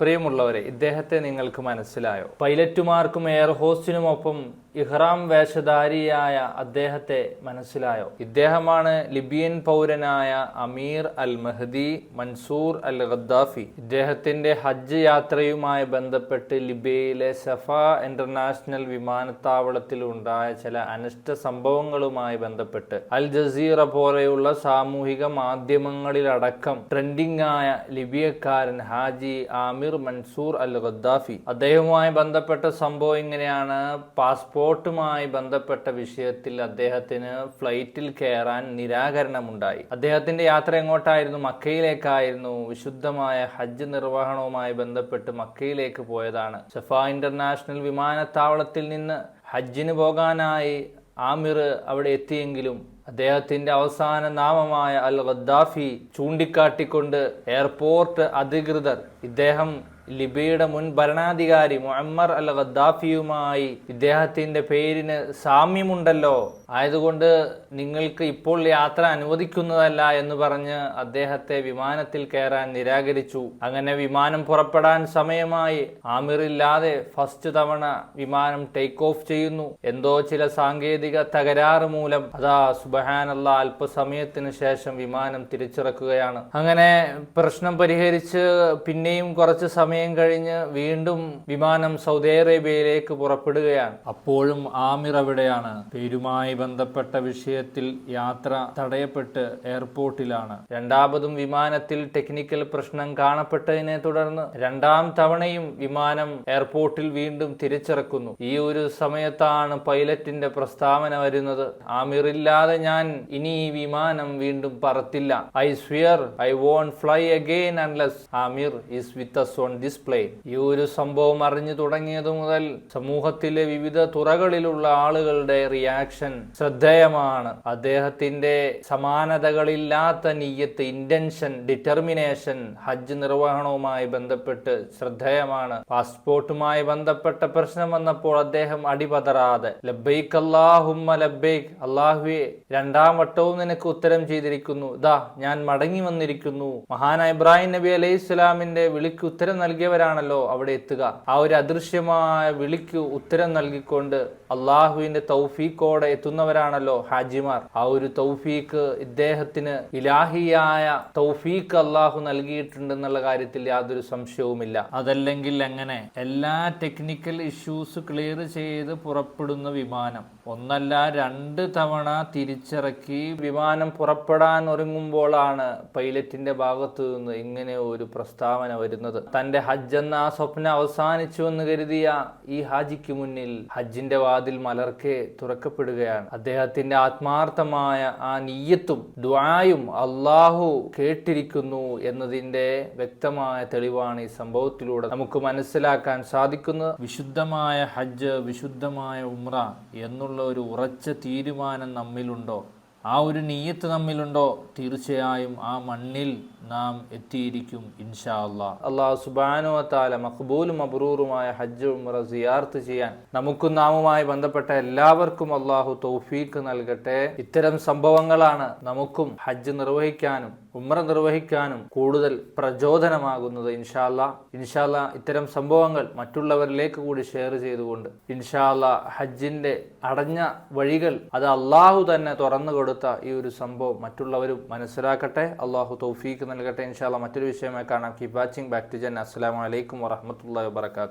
പ്രിയമുള്ളവരെ ഇദ്ദേഹത്തെ നിങ്ങൾക്ക് മനസ്സിലായോ? പൈലറ്റുമാർക്കും എയർ ഹോസ്റ്റിനുമൊപ്പം ഇഹ്റാം വേഷധാരിയായ അദ്ദേഹത്തെ മനസ്സിലായോ? ഇദ്ദേഹമാണ് Libyan പൗരനായ Amir al Mehdi Mansour al Gaddafi ഇദ്ദേഹത്തിന്റെ ഹജ്ജ് യാത്രയുമായി ബന്ധപ്പെട്ട് ലിബിയയിലെ സഫ ഇന്റർനാഷണൽ വിമാനത്താവളത്തിൽ ഉണ്ടായ ചില അനിഷ്ട സംഭവങ്ങളുമായി ബന്ധപ്പെട്ട് അൽ ജസീറ പോലെയുള്ള സാമൂഹിക മാധ്യമങ്ങളിലടക്കം ട്രെൻഡിംഗ് ആയ ലിബിയക്കാരൻ ഹാജി ആമിർ മൻസൂർ അൽ ഗദ്ദാഫി അദ്ദേഹവുമായി ബന്ധപ്പെട്ട സംഭവം ഇങ്ങനെയാണ്. പാസ്പോർട്ടുമായി ബന്ധപ്പെട്ട വിഷയത്തിൽ അദ്ദേഹത്തിന് ഫ്ലൈറ്റിൽ കയറാൻ നിരാകരണമുണ്ടായി. അദ്ദേഹത്തിന്റെ യാത്ര എങ്ങോട്ടായിരുന്നു? മക്കയിലേക്കായിരുന്നു. വിശുദ്ധമായ ഹജ്ജ് നിർവഹണവുമായി ബന്ധപ്പെട്ട് മക്കയിലേക്ക് പോയതാണ്. ഷഫ ഇന്റർനാഷണൽ വിമാനത്താവളത്തിൽ നിന്ന് ഹജ്ജിന് പോകാനായി ആമിർ അവിടെ എത്തിയെങ്കിലും അദ്ദേഹത്തിന്റെ അവസാന നാമമായ അൽ ഗദ്ദാഫി ചൂണ്ടിക്കാട്ടിക്കൊണ്ട് എയർപോർട്ട് അധികൃതർ ഇദ്ദേഹം ലിബിയയുടെ മുൻ ഭരണാധികാരി മുഹമ്മർ അൽ ഗദ്ദാഫിയുമായി ഇദ്ദേഹത്തിന്റെ പേരിന് സാമ്യമുണ്ടല്ലോ. ആയതുകൊണ്ട് നിങ്ങൾക്ക് ഇപ്പോൾ യാത്ര അനുവദിക്കുന്നതല്ല എന്ന് പറഞ്ഞ് അദ്ദേഹത്തെ വിമാനത്തിൽ കയറാൻ നിരാകരിച്ചു. അങ്ങനെ വിമാനം പുറപ്പെടാൻ സമയമായി ആമിറില്ലാതെ ഫസ്റ്റ് തവണ വിമാനം ടേക്ക് ഓഫ് ചെയ്യുന്നു. എന്തോ ചില സാങ്കേതിക തകരാറ് മൂലം അതാ സുബഹാനല്ല അല്പസമയത്തിന് ശേഷം വിമാനം തിരിച്ചിറക്കുകയാണ്. അങ്ങനെ പ്രശ്നം പരിഹരിച്ച് പിന്നെയും കുറച്ച് സമയം കഴിഞ്ഞ് വീണ്ടും വിമാനം സൗദി അറേബ്യയിലേക്ക് പുറപ്പെടുകയാണ്. അപ്പോഴും ആമിർ അവിടെയാണ്. പേരുമായി ബന്ധപ്പെട്ട വിഷയത്തിൽ യാത്ര തടയപ്പെട്ട് എയർപോർട്ടിലാണ്. രണ്ടാമതും വിമാനത്തിൽ ടെക്നിക്കൽ പ്രശ്നം കാണപ്പെട്ടതിനെ തുടർന്ന് രണ്ടാം തവണയും വിമാനം എയർപോർട്ടിൽ വീണ്ടും തിരിച്ചിറക്കുന്നു. ഈ ഒരു സമയത്താണ് പൈലറ്റിന്റെ പ്രസ്താവന വരുന്നത്. ആമിറില്ലാതെ ഞാൻ ഇനി ഈ വിമാനം വീണ്ടും പറത്തില്ല. I swear I won't fly again unless Amir is with us on this plane ഈ ഒരു സംഭവം അറിഞ്ഞു തുടങ്ങിയത് മുതൽ സമൂഹത്തിലെ വിവിധ തുറകളിലുള്ള ആളുകളുടെ റിയാക്ഷൻ ശ്രദ്ധേയമാണ്. അദ്ദേഹത്തിന്റെ സമാനതകളില്ലാത്ത നീയത്ത് ഇന്റൻഷൻ ഡിറ്റർമിനേഷൻ ഹജ്ജ് നിർവഹണവുമായി ബന്ധപ്പെട്ട് ശ്രദ്ധേയമാണ്. പാസ്പോർട്ടുമായി ബന്ധപ്പെട്ട പ്രശ്നം വന്നപ്പോൾ അദ്ദേഹം അടിപതറാതെ ലബൈക്ക് അല്ലാഹുമ്മ ലബൈക്ക് അള്ളാഹുവെ രണ്ടാം വട്ടവും നിനക്ക് ഉത്തരം ചെയ്തിരിക്കുന്നു. ദാ ഞാൻ മടങ്ങി വന്നിരിക്കുന്നു. മഹാനായ ഇബ്രാഹിം നബി അലൈഹി ഇസ്ലാമിന്റെ വിളിക്ക് ഉത്തരം നൽകിയവരാണല്ലോ അവിടെ എത്തുക. ആ ഒരു അദൃശ്യമായ വിളിക്ക് ഉത്തരം നൽകിക്കൊണ്ട് അള്ളാഹുവിന്റെ തൗഫീഖോടെ എത്തുന്നവരാണല്ലോ ഹാജിമാർ. ആ ഒരു തൗഫീഖ് ഇദ്ദേഹത്തിന് ഇലാഹിയായ തൗഫീഖ് അള്ളാഹു നൽകിയിട്ടുണ്ടെന്നുള്ള കാര്യത്തിൽ യാതൊരു സംശയവുമില്ല. അതല്ലെങ്കിൽ എങ്ങനെ? എല്ലാ ടെക്നിക്കൽ ഇഷ്യൂസ് ക്ലിയർ ചെയ്ത് പുറപ്പെടുന്ന വിമാനം. ഒന്നല്ല രണ്ട് തവണ തിരിച്ചിറക്കി വിമാനം പുറപ്പെടാൻ ഒരുങ്ങുമ്പോഴാണ് പൈലറ്റിന്റെ ഭാഗത്തു നിന്ന് ഇങ്ങനെ ഒരു പ്രസ്താവന വരുന്നത്. തന്റെ ഹജ്ജ് എന്ന ആ സ്വപ്നം അവസാനിച്ചു എന്ന് കരുതിയ ഈ ഹാജിക്ക് മുന്നിൽ ഹജ്ജിന്റെ വാതിൽ മലർക്കെ തുറക്കപ്പെടുകയാണ്. അദ്ദേഹത്തിന്റെ ആത്മാർത്ഥമായ ആ നീയത്തും ദ്വായും അള്ളാഹു കേട്ടിരിക്കുന്നു എന്നതിന്റെ വ്യക്തമായ തെളിവാണ് ഈ സംഭവത്തിലൂടെ നമുക്ക് മനസ്സിലാക്കാൻ സാധിക്കുന്നത്. വിശുദ്ധമായ ഹജ്ജ് വിശുദ്ധമായ ഉമ്ര എന്നുള്ള ഒരു ഉറച്ച തീരുമാനം നമ്മിലുണ്ടോ? ആ ഒരു നീയത്ത് നമ്മിലുണ്ടോ? തീർച്ചയായും ആ മണ്ണിൽ നാം എത്തിയിരിക്കും ഇൻഷാ അല്ലാ അള്ളാഹു സുബാനുവത്താല താല അബ്രൂറുമായ ഹജ്ജ് ഉംറ സിയാർത്ത് ചെയ്യാൻ നമുക്കും നാമുമായി ബന്ധപ്പെട്ട എല്ലാവർക്കും അള്ളാഹു തൗഫീക്ക് നൽകട്ടെ. ഇത്തരം സംഭവങ്ങളാണ് നമുക്കും ഹജ്ജ് നിർവഹിക്കാനും ഉമ്ര നിർവഹിക്കാനും കൂടുതൽ പ്രചോദനമാകുന്നത് ഇൻഷാല്ല ഇൻഷാല്ല ഇത്തരം സംഭവങ്ങൾ മറ്റുള്ളവരിലേക്ക് കൂടി ഷെയർ ചെയ്തുകൊണ്ട് ഇൻഷാല്ല ഹജ്ജിന്റെ അടഞ്ഞ വഴികൾ അത് അള്ളാഹു തന്നെ തുറന്നു കൊടുത്ത ഈ ഒരു സംഭവം മറ്റുള്ളവരും മനസ്സിലാക്കട്ടെ. അള്ളാഹു തൗഫീക്ക് നൽകട്ടെ ഇൻഷാല്ല മറ്റൊരു വിഷയമായി കാണാം. കീപ് വാച്ചിങ് ബാക്ക് ടു ജൻ അസ്സാം വലൈക്കും വറഹമത്തല്ലാ വാബർക്കാത്തു